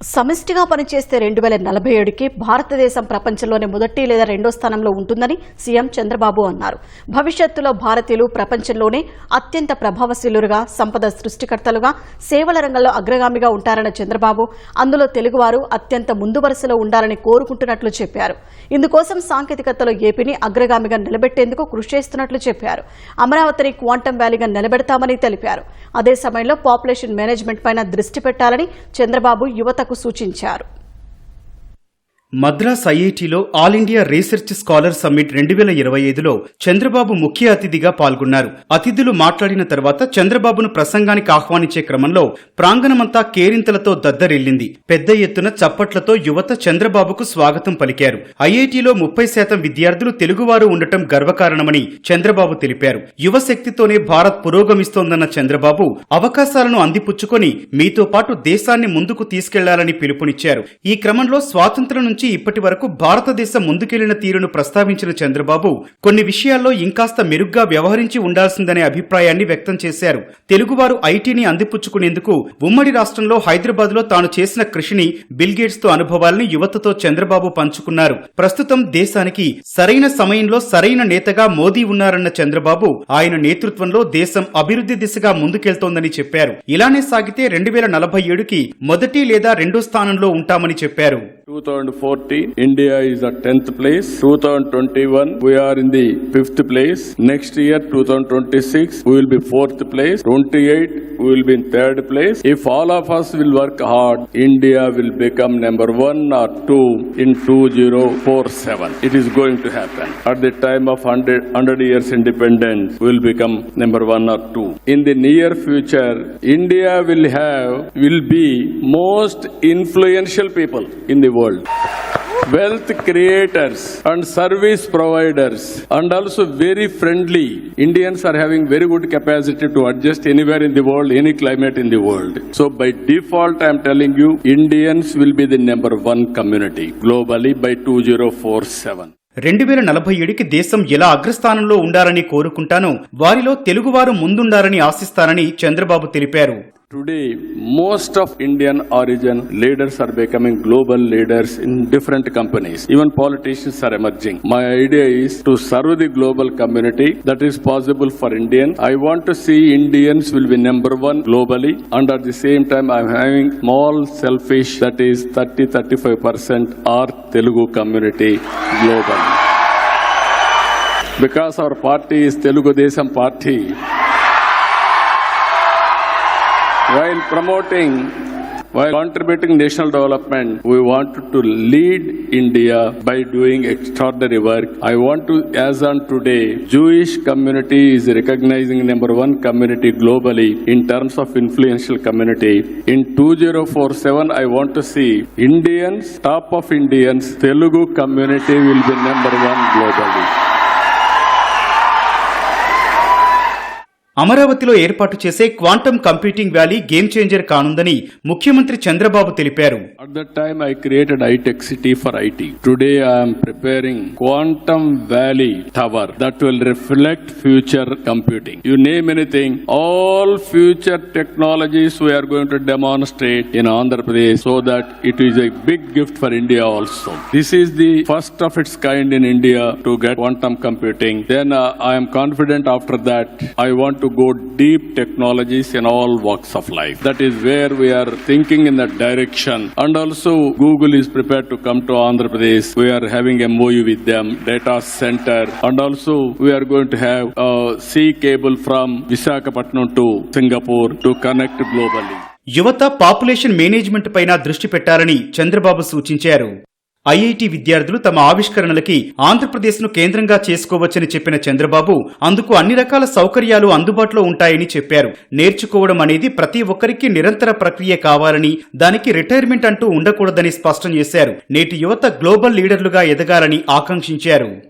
సమిష్టిగా పనిచేస్తే రెండు వేల నలభై ఏడుకి భారతదేశం ప్రపంచంలోనే మొదటి లేదా రెండో స్థానంలో ఉంటుందని సీఎం చంద్రబాబు అన్నారు. భవిష్యత్తులో భారతీయులు ప్రపంచంలోనే అత్యంత ప్రభావశీలుగా సంపద సృష్టికర్తలుగా సేవల రంగంలో అగ్రగామిగా ఉంటారన్న చంద్రబాబు అందులో తెలుగువారు అత్యంత ముందు వరుసలో ఉండాలని కోరుకుంటున్నట్లు చెప్పారు. ఇందుకోసం సాంకేతికతలో ఏపీని అగ్రగామిగా నిలబెట్టేందుకు కృషి చేస్తున్నట్లు చెప్పారు. అమరావతిని క్వాంటం వ్యాలీగా నిలబెడతామని తెలిపారు. అదే సమయంలో పాపులేషన్ మేనేజ్మెంట్ పైన దృష్టి పెట్టాలని చంద్రబాబు యువత యువతకు సూచించారు. మద్రాస్ ఐఐటిలో all India research scholar summit రెండు వేల ఇరవై ఐదులో చంద్రబాబు ముఖ్య అతిథిగా పాల్గొన్నారు. అతిథులు మాట్లాడిన తర్వాత చంద్రబాబును ప్రసంగానికి ఆహ్వానించే క్రమంలో ప్రాంగణమంతా కేరింతలతో దద్దరిల్లింది. పెద్ద ఎత్తున చప్పట్లతో యువత చంద్రబాబుకు స్వాగతం పలికారు. ఐఐటిలో ముప్పై శాతం విద్యార్థులు తెలుగువారు ఉండటం గర్వకారణమని చంద్రబాబు తెలిపారు. యువశక్తితోనే భారత్ పురోగమిస్తోందన్న చంద్రబాబు అవకాశాలను అందిపుచ్చుకొని మీతో పాటు దేశాన్ని ముందుకు తీసుకెళ్ళాలని పిలుపునిచ్చారు. ఈ క్రమంలో స్వాతంత్ర్యం నుంచి ఇప్పటి వరకు భారతదేశం ముందుకెళ్ళిన తీరును ప్రస్తావించిన చంద్రబాబు కొన్ని విషయాల్లో ఇంకాస్త మెరుగ్గా వ్యవహరించి ఉండాల్సిందనే అభిప్రాయాన్ని వ్యక్తం చేశారు. తెలుగువారు ఐటీని అందిపుచ్చుకునేందుకు ఉమ్మడి రాష్ట్రంలో హైదరాబాద్లో తాను చేసిన కృషిని బిల్గేట్స్తో అనుభవాల్ని యువతతో చంద్రబాబు పంచుకున్నారు. ప్రస్తుతం దేశానికి సరైన సమయంలో సరైన నేతగా మోదీ ఉన్నారన్న చంద్రబాబు ఆయన నేతృత్వంలో దేశం అభివృద్ధి దిశగా ముందుకెళ్తోందని చెప్పారు. ఇలానే సాగితే రెండు వేల నలభై ఏడుకి మొదటి లేదా రెండో స్థానంలో ఉంటామని చెప్పారు. 2014, India is at 10th place. 2021, we are in the 5th place. Next year, 2026, we will be 4th place. 28, we will be in 3rd place. If all of us will work hard, India will become number 1 or 2 in 2047. It is going to happen. At the time of 100, 100 years independence, we will become number 1 or 2. In the near future, India will have, will be most influential people in the world. Wealth creators and service providers and also very friendly. Indians are having very good capacity to adjust anywhere in the world, any climate in the world. So by default, I am telling you, Indians will be the number one community globally by 2047. రెండు వేల నలభై ఏడుకి దేశం ఎలా అగ్రస్థానంలో ఉండాలని కోరుకుంటానో వారిలో తెలుగువారు ముందుండాలని ఆశిస్తానని చంద్రబాబు తెలిపారు Today, most of Indian origin leaders are becoming global leaders in different companies. Even politicians are emerging. My idea is to serve the global community that is possible for indian I want to see Indians will be number one globally and at the same time I'm having small selfish that is 30-35% are Telugu community globally. Because our party is Telugu Desam party, while promoting, while contributing national development, we want to lead India by doing extraordinary work. I want to, as on today, Jewish community is recognizing number one community globally in terms of influential community. In 2047, I want to see Indians, top of Indians, Telugu community will be number one globally. అమరావతిలో ఏర్పాటు చేసే quantum computing valley game changer కానుందని ముఖ్యమంత్రి చంద్రబాబు తెలిపారు At that time, I created iTech City for IT. Today, I am preparing Quantum Valley Tower that will reflect future computing. You name anything, all future technologies we are going to demonstrate in Andhra Pradesh so that it is a big gift for India also. This is the first of its kind in India to get quantum computing. Then uh, I am confident to go deep technologies in all walks of life. That is where we are thinking in that direction. And also, Google is prepared to come to Andhra Pradesh. We are having MOU with them, data center, and also we are going to have a sea cable from Visakhapatnam to Singapore to connect globally. యువత population management పైన దృష్టి పెట్టాలని చంద్రబాబు సూచించారు IIT విద్యార్థులు తమ ఆవిష్కరణలకి ఆంధ్రప్రదేశ్ను కేంద్రంగా చేసుకోవచ్చని చెప్పిన చంద్రబాబు అందుకు అన్ని రకాల సౌకర్యాలు అందుబాటులో ఉంటాయని చెప్పారు. నేర్చుకోవడం అనేది ప్రతి ఒక్కరికి నిరంతర ప్రక్రియ కావాలని దానికి రిటైర్మెంట్ అంటూ ఉండకూడదని స్పష్టం చేశారు. నేటి యువత గ్లోబల్ లీడర్లుగా ఎదగాలని ఆకాంక్షించారు.